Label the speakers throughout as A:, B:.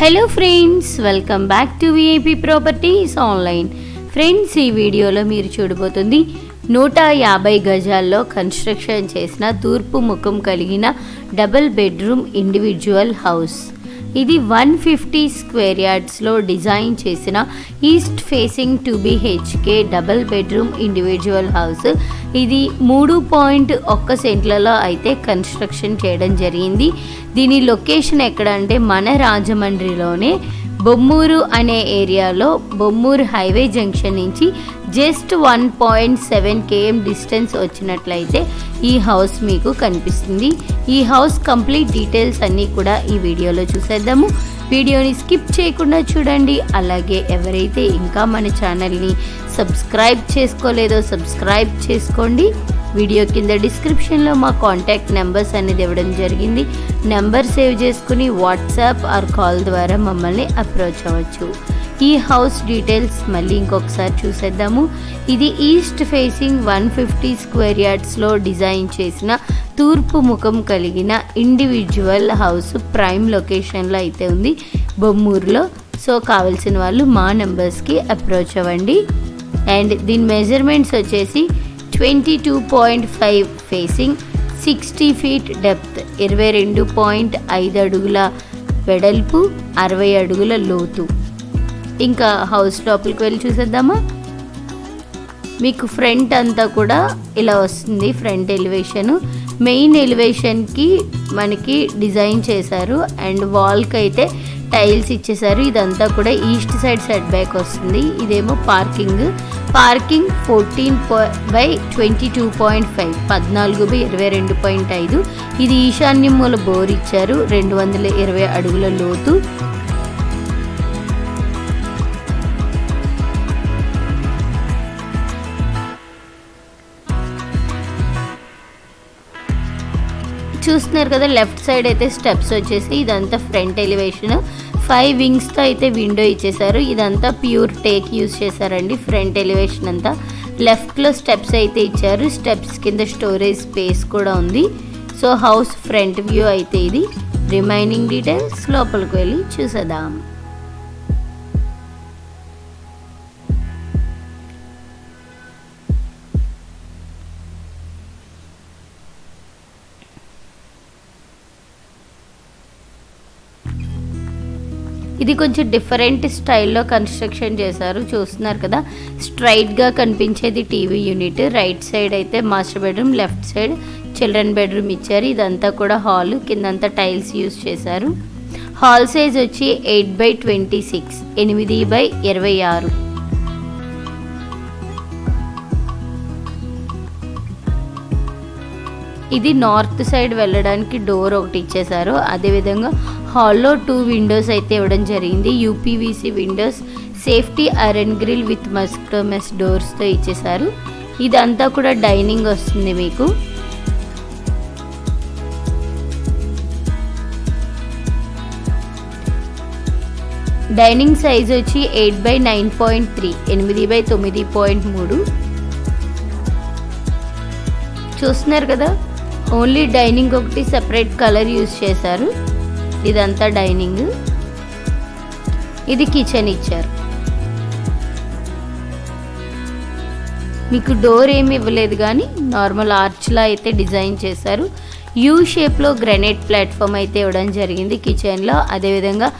A: Hello friends welcome back to VIP properties online friends ఈ వీడియోలో మీరు చూడబోతుంది నూట యాభై గజాల్లో కన్స్ట్రక్షన్ చేసిన తూర్పు ముఖం కలిగిన డబుల్ బెడ్రూమ్ ఇండివిజువల్ హౌస్ ఇది వన్ ఫిఫ్టీ స్క్వేర్ యార్డ్స్లో డిజైన్ చేసిన east facing two BHK double bedroom individual house. ఇది మూడు పాయింట్ ఒక్క సెంట్లలో అయితే కన్స్ట్రక్షన్ చేయడం జరిగింది. దీని లొకేషన్ ఎక్కడ అంటే మన రాజమండ్రిలోనే బొమ్మూరు అనే ఏరియాలో బొమ్మూరు హైవే జంక్షన్ నుంచి just one point seven KM distance వచ్చినట్లయితే ఈ హౌస్ మీకు కనిపిస్తుంది. ఈ హౌస్ కంప్లీట్ డీటెయిల్స్ అన్నీ కూడా ఈ వీడియోలో చూసేద్దాము. వీడియోని స్కిప్ చేయకుండా చూడండి. అలాగే ఎవరైతే ఇంకా మన ఛానల్ని సబ్స్క్రైబ్ చేసుకోలేదో సబ్స్క్రైబ్ చేసుకోండి. వీడియో కింద డిస్క్రిప్షన్లో మా కాంటాక్ట్ నెంబర్స్ అనేది ఇవ్వడం జరిగింది. నెంబర్ సేవ్ చేసుకుని వాట్సాప్ ఆర్ కాల్ ద్వారా మమ్మల్ని అప్రోచ్ అవ్వచ్చు. ఈ హౌస్ డీటెయిల్స్ మళ్ళీ ఇంకొకసారి చూసేద్దాము. ఇది east facing one fifty square యార్డ్స్లో design చేసిన తూర్పు ముఖం కలిగిన ఇండివిజువల్ హౌస్ ప్రైమ్ లొకేషన్లో అయితే ఉంది బొమ్మూరులో. సో కావాల్సిన వాళ్ళు మా నెంబర్స్కి అప్రోచ్ అవ్వండి. అండ్ దీని మెజర్మెంట్స్ వచ్చేసి twenty two point five facing sixty feet depth ఇరవై రెండు పాయింట్ ఐదు అడుగుల వెడల్పు అరవై అడుగుల లోతు. ఇంకా హౌస్ లోపలికి వెళ్ళి చూసేద్దామా? మీకు ఫ్రంట్ అంతా కూడా ఇలా వస్తుంది ఫ్రంట్ ఎలివేషన్ మెయిన్ ఎలివేషన్కి మనకి డిజైన్ చేశారు అండ్ వాల్కి అయితే టైల్స్ ఇచ్చేసారు ఇదంతా కూడా ఈస్ట్ సైడ్ సెట్ బ్యాక్ వస్తుంది. ఇదేమో parking parking fourteen by twenty two point five పద్నాలుగు బై ఇరవై రెండు పాయింట్ ఐదు. ఇది ఈశాన్యం మూల బోర్ ఇచ్చారు. రెండు వందల ఇరవై అడుగుల లోతు. చూస్తున్నారు కదా లెఫ్ట్ సైడ్ అయితే స్టెప్స్ వచ్చేసి ఇదంతా ఫ్రంట్ ఎలివేషన్ ఫైవ్ వింగ్స్తో అయితే విండో ఇచ్చేసారు ఇదంతా ప్యూర్ టేక్ యూస్ చేశారండి ఫ్రంట్ ఎలివేషన్ అంతా. లెఫ్ట్లో స్టెప్స్ అయితే ఇచ్చారు. స్టెప్స్ కింద స్టోరేజ్ స్పేస్ కూడా ఉంది. సో హౌస్ ఫ్రంట్ వ్యూ అయితే ఇది. రిమైనింగ్ డీటెయిల్స్ లోపలికి వెళ్ళి చూసేద్దాం. ఇది కొంచెం డిఫరెంట్ స్టైల్లో కన్స్ట్రక్షన్ చేశారు. చూస్తున్నారు కదా. స్ట్రైట్గా కనిపించేది టీవీ యూనిట్. రైట్ సైడ్ అయితే master bedroom left side children bedroom ఇచ్చారు. ఇదంతా కూడా హాల్. కిందంతా టైల్స్ యూస్ చేశారు. హాల్ సైజ్ వచ్చి ఎయిట్ బై ట్వంటీ సిక్స్ ఎనిమిది బై ఇరవై ఆరు. ఇది నార్త్ సైడ్ వెళ్ళడానికి డోర్ ఒకటి ఇచ్చేశారు. అదేవిధంగా హాల్లో టూ విండోస్ అయితే ఇవ్వడం జరిగింది. UPVC windows safety iron grill with mosquito mesh డోర్స్తో ఇచ్చేశారు. ఇదంతా కూడా డైనింగ్ వస్తుంది మీకు. డైనింగ్ సైజ్ వచ్చి eight by nine point three ఎనిమిది బై తొమ్మిది పాయింట్ మూడు. చూస్తున్నారు కదా? ఓన్లీ డైనింగ్ ఒకటి సెపరేట్ కలర్ యూస్ చేశారు. ఇదంతా డైనింగ్. ఇది కిచెన్ ఇచ్చారు. మీకు డోర్ ఏమి ఇవ్వలేదు కానీ నార్మల్ ఆర్చ్లా అయితే డిజైన్ చేశారు. యూ షేప్లో గ్రనైట్ ప్లాట్ఫామ్ అయితే ఇవ్వడం జరిగింది కిచెన్లో అదేవిధంగా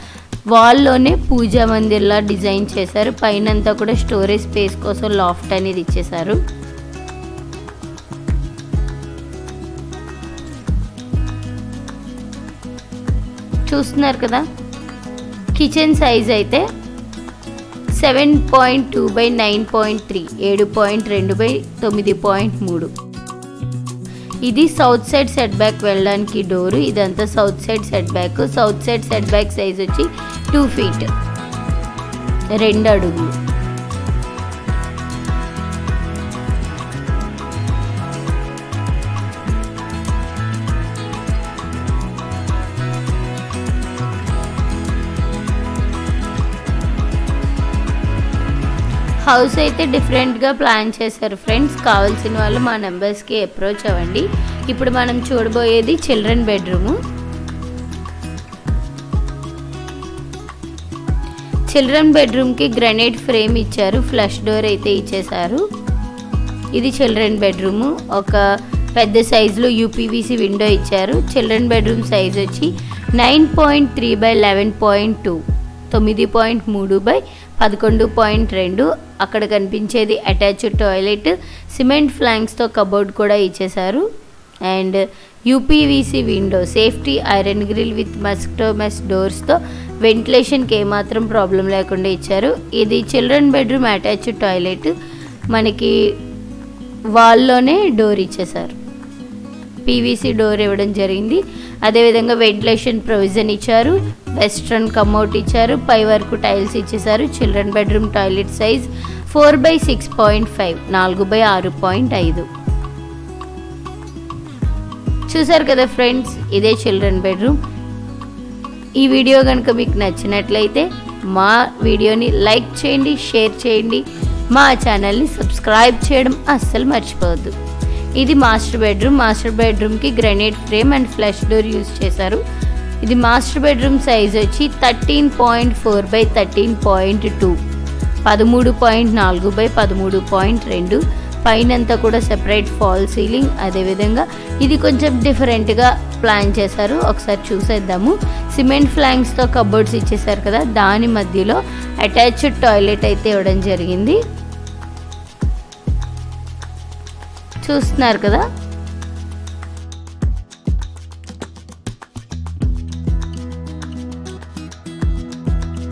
A: వాల్లోనే పూజా మందిర్లా డిజైన్ చేశారు. పైనంతా కూడా స్టోరేజ్ స్పేస్ కోసం లాఫ్ట్ అనేది ఇచ్చేశారు. చూస్తున్నారు కదా. కిచెన్ సైజ్ అయితే seven point two by nine point three ఏడు పాయింట్ రెండు బై తొమ్మిది పాయింట్ మూడు. ఇది సౌత్ సైడ్ సెట్ బ్యాక్ వెళ్ళడానికి డోరు ఇదంతా south side set back south side set back size వచ్చి టూ ఫీట్ రెండు అడుగులు. హౌస్ అయితే డిఫరెంట్గా ప్లాన్ చేశారు. ఫ్రెండ్స్ కావాల్సిన వాళ్ళు మా నెంబర్స్కి అప్రోచ్ అవ్వండి. ఇప్పుడు మనం చూడబోయేది చిల్డ్రన్ బెడ్రూము చిల్డ్రన్ బెడ్రూమ్కి గ్రనైట్ ఫ్రేమ్ ఇచ్చారు. ఫ్లష్ డోర్ అయితే ఇచ్చేశారు. ఇది చిల్డ్రన్ బెడ్రూమ్ ఒక పెద్ద సైజులో యూపీవీసీ విండో ఇచ్చారు. చిల్డ్రన్ బెడ్రూమ్ సైజ్ వచ్చి nine point three by eleven point two తొమ్మిది పాయింట్ మూడు బై పదకొండు పాయింట్ రెండు. అక్కడ కనిపించేది అటాచ్డ్ టాయిలెట్. సిమెంట్ ఫ్లాంక్స్తో కబోర్డ్ కూడా ఇచ్చేశారు. And UPVC window safety iron grill with mosquito mesh డోర్స్తో వెంటిలేషన్కి ఏమాత్రం ప్రాబ్లం లేకుండా ఇచ్చారు. ఇది చిల్డ్రన్ బెడ్రూమ్ అటాచ్డ్ టాయిలెట్. మనకి వాల్లోనే డోర్ ఇచ్చేశారు. పీవీసీ డోర్ ఇవ్వడం జరిగింది. అదేవిధంగా వెంటిలేషన్ ప్రొవిజన్ ఇచ్చారు. వెస్ట్రన్ కమ్అట్ ఇచ్చారు పై వరకు టైల్స్ ఇచ్చేసారు children bedroom toilet size four by six point five నాలుగు బై ఆరు పాయింట్ ఐదు. చూసారు కదా ఫ్రెండ్స్ ఇదే చిల్డ్రన్ బెడ్రూమ్. ఈ వీడియో కనుక మీకు నచ్చినట్లయితే మా వీడియోని లైక్ చేయండి షేర్ చేయండి మా ఛానల్ని సబ్స్క్రైబ్ చేయడం అస్సలు మర్చిపోవద్దు. ఇది మాస్టర్ బెడ్రూమ్ మాస్టర్ బెడ్రూమ్కి granite frame and flush door use చేశారు. ఇది మాస్టర్ బెడ్రూమ్ సైజ్ వచ్చి thirteen point four by thirteen point two పదమూడు పాయింట్ నాలుగు బై పదమూడు పాయింట్ రెండు. పైనంతా కూడా సెపరేట్ ఫాల్ సీలింగ్ అదేవిధంగా ఇది కొంచెం డిఫరెంట్గా ప్లాన్ చేశారు. ఒకసారి చూసేద్దాము. సిమెంట్ ఫ్లాంగ్స్తో కబోర్డ్స్ ఇచ్చేసారు కదా. దాని మధ్యలో అటాచ్డ్ టాయిలెట్ అయితే ఇవ్వడం జరిగింది. చూస్తున్నారు కదా?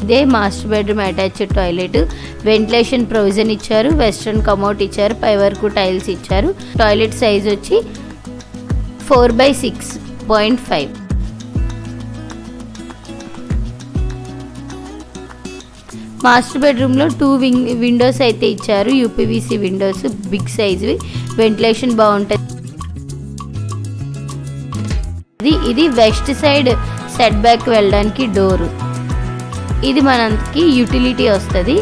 A: ఇదే master bedroom attached toilet. Ventilation provision ఇచ్చారు. వెస్ట్రన్ కమౌట్ ఇచ్చారు. పై వరకు టైల్స్ ఇచ్చారు. టాయిలెట్ సైజ్ వచ్చి four by six point five. Master బెడ్రూమ్లో టూ వింగ్ విండోస్ అయితే ఇచ్చారు. యూపీవీసీ విండోస్ బిగ్ సైజ్వి. వెంటిలేషన్ బాగుంటుంది. ఇది ఇది వెస్ట్ సైడ్ సెట్ బ్యాక్ వెళ్ళడానికి డోరు. ఇది మనకి యూటిలిటీ వస్తుంది.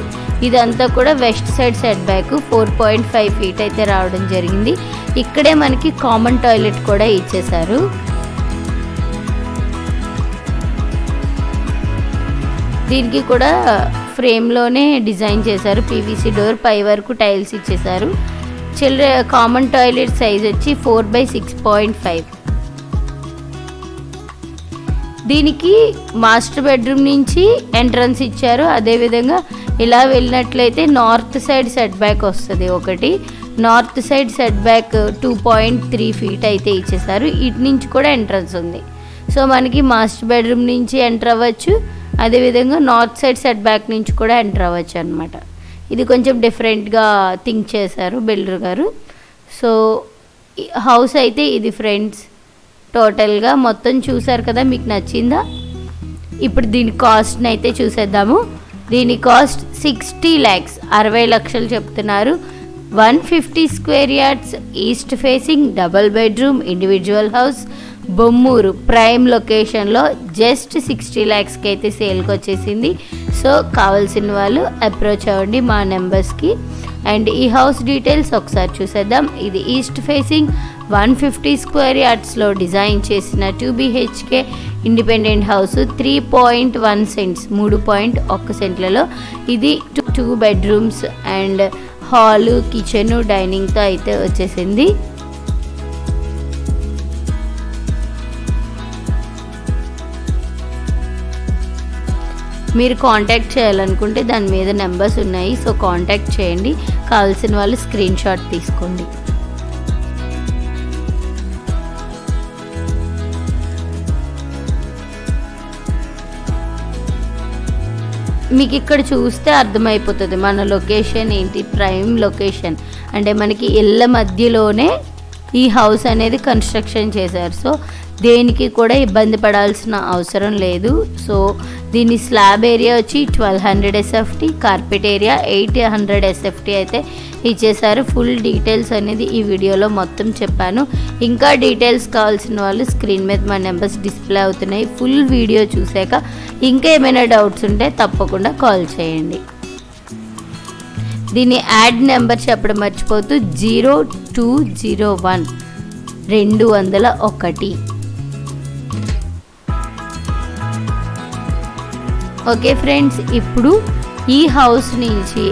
A: ఇదంతా కూడా west side set back four point five feet అయితే రావడం జరిగింది. ఇక్కడే మనకి కామన్ టాయిలెట్ కూడా ఇచ్చేశారు. దీనికి కూడా ఫ్రేమ్లోనే డిజైన్ చేశారు. పీవీసీ డోర్ పై వరకు టైల్స్ ఇచ్చేశారు. చిల్డ్ర కామన్ టాయిలెట్ సైజ్ వచ్చి four by six point five దీనికి మాస్టర్ బెడ్రూమ్ నుంచి ఎంట్రన్స్ ఇచ్చారు. అదేవిధంగా ఇలా వెళ్ళినట్లయితే నార్త్ సైడ్ సెట్ బ్యాక్ వస్తుంది ఒకటి. North side set back two point three feet అయితే ఇచ్చేసారు. ఇటు నుంచి కూడా ఎంట్రన్స్ ఉంది. సో మనకి మాస్టర్ బెడ్రూమ్ నుంచి ఎంటర్ అవ్వచ్చు. అదేవిధంగా నార్త్ సైడ్ సెట్ బ్యాక్ నుంచి కూడా ఎంటర్ అవ్వచ్చు అనమాట ఇది కొంచెం డిఫరెంట్గా థింక్ చేశారు బిల్డర్ గారు. సో హౌస్ అయితే ఇది ఫ్రెండ్స్. టోటల్గా మొత్తం చూసారు కదా మీకు నచ్చిందా? ఇప్పుడు దీని కాస్ట్ని అయితే చూసేద్దాము. దీని కాస్ట్ సిక్స్టీ ల్యాక్స్ అరవై లక్షలు చెప్తున్నారు. One fifty square yards east facing double bedroom individual house Bommuru prime లొకేషన్లో జస్ట్ సిక్స్టీ ల్యాక్స్కి అయితే సేల్కి వచ్చేసింది సో కావాల్సిన వాళ్ళు అప్రోచ్ అవ్వండి మా నెంబర్స్కి. అండ్ ఈ హౌస్ డీటెయిల్స్ ఒకసారి చూసేద్దాం. ఇది east facing one fifty square యార్డ్స్లో design చేసిన two BHK independent house three point one cents మూడు పాయింట్ ఒక్క సెంట్లలో. ఇది two two bedrooms and hall kitchen డైనింగ్తో అయితే వచ్చేసింది. మీరు కాంటాక్ట్ చేయాలనుకుంటే దాని మీద నెంబర్స్ ఉన్నాయి. సో కాంటాక్ట్ చేయండి. కావాల్సిన వాళ్ళు స్క్రీన్ షాట్ తీసుకోండి. మీకు ఇక్కడ చూస్తే అర్థమైపోతుంది మన లొకేషన్ ఏంటి ప్రైమ్ లొకేషన్ అంటే మనకి ఇళ్ళ మధ్యలోనే ఈ హౌస్ అనేది కన్స్ట్రక్షన్ చేశారు. సో దేనికి కూడా ఇబ్బంది పడాల్సిన అవసరం లేదు. సో దీని స్లాబ్ ఏరియా వచ్చి twelve hundred SFT carpet area eight hundred SFT అయితే ఇచ్చేసారు ఫుల్ డీటెయిల్స్ అనేది ఈ వీడియోలో మొత్తం చెప్పాను. ఇంకా డీటెయిల్స్ కావాల్సిన వాళ్ళు స్క్రీన్ మీద మా నెంబర్స్ డిస్ప్లే అవుతున్నాయి. ఫుల్ వీడియో చూసాక ఇంకా ఏమైనా డౌట్స్ ఉంటే తప్పకుండా కాల్ చేయండి. దీని యాడ్ నెంబర్ చెప్పడం మర్చిపోతూ జీరో టూ జీరో వన్ రెండు వందల ఒకటి. ఓకే ఫ్రెండ్స్ ఇప్పుడు ఈ హౌస్ నుంచి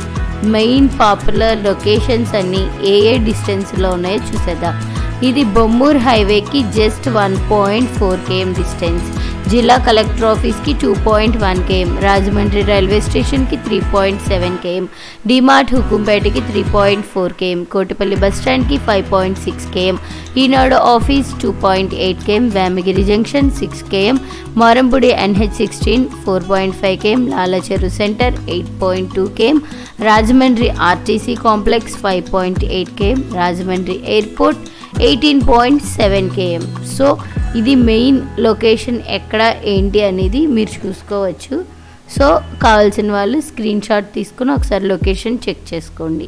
A: మెయిన్ పాపులర్ లొకేషన్స్ అన్నీ ఏ ఏ డిస్టెన్స్లో ఉన్నాయో చూసేద్దాం. ఇది బొమ్మూర్ హైవేకి just one point four KM distance. జిల్లా కలెక్టర్ ఆఫీస్కి two point one KM. Rajahmundry railway స్టేషన్కి three point seven KM. DMart హుకుంపేటకి three point four KM. Kotipalli bus స్టాండ్కి five point six KM. Eenadu office two point eight KM. Vemagiri junction six KM. Marampudi NH sixteen four point five KM. Lalacheru centre eight point two KM. Rajahmundry RTC complex five point eight KM. Rajahmundry airport eighteen point seven KM so ఇది main location ఎక్కడ ఏంటి అనేది మీరు చూసుకోవచ్చు. So కావాల్సిన వాళ్ళు screen shot తీసుకుని ఒకసారి లొకేషన్ చెక్ చేసుకోండి.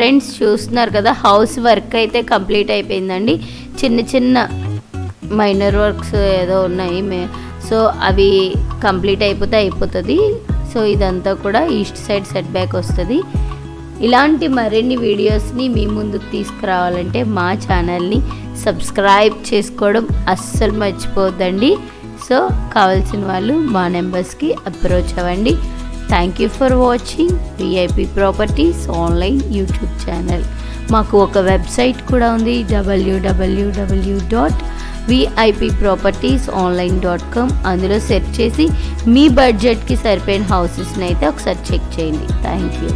A: ఫ్రెండ్స్ చూస్తున్నారు కదా హౌస్ వర్క్ అయితే కంప్లీట్ అయిపోయిందండి. చిన్న చిన్న మైనర్ వర్క్స్ ఏదో ఉన్నాయి మే సో అవి కంప్లీట్ అయిపోతే అయిపోతుంది. సో ఇదంతా కూడా ఈస్ట్ సైడ్ సెట్ బ్యాక్ వస్తుంది. ఇలాంటి మరిన్ని వీడియోస్ని మీ ముందుకు తీసుకురావాలంటే మా ఛానల్ని సబ్స్క్రైబ్ చేసుకోవడం అస్సలు మర్చిపోద్దండి. సో కావాల్సిన వాళ్ళు మా నెంబర్స్కి అప్రోచ్ అవ్వండి. Thank you for watching VIP properties online YouTube channel మాకు ఒక వెబ్సైట్ కూడా ఉంది WWW dot VIP properties online dot com అందులో సెర్చ్ చేసి మీ బడ్జెట్కి సరిపోయిన హౌసెస్ని అయితే ఒకసారి చెక్ చేయండి. Thank you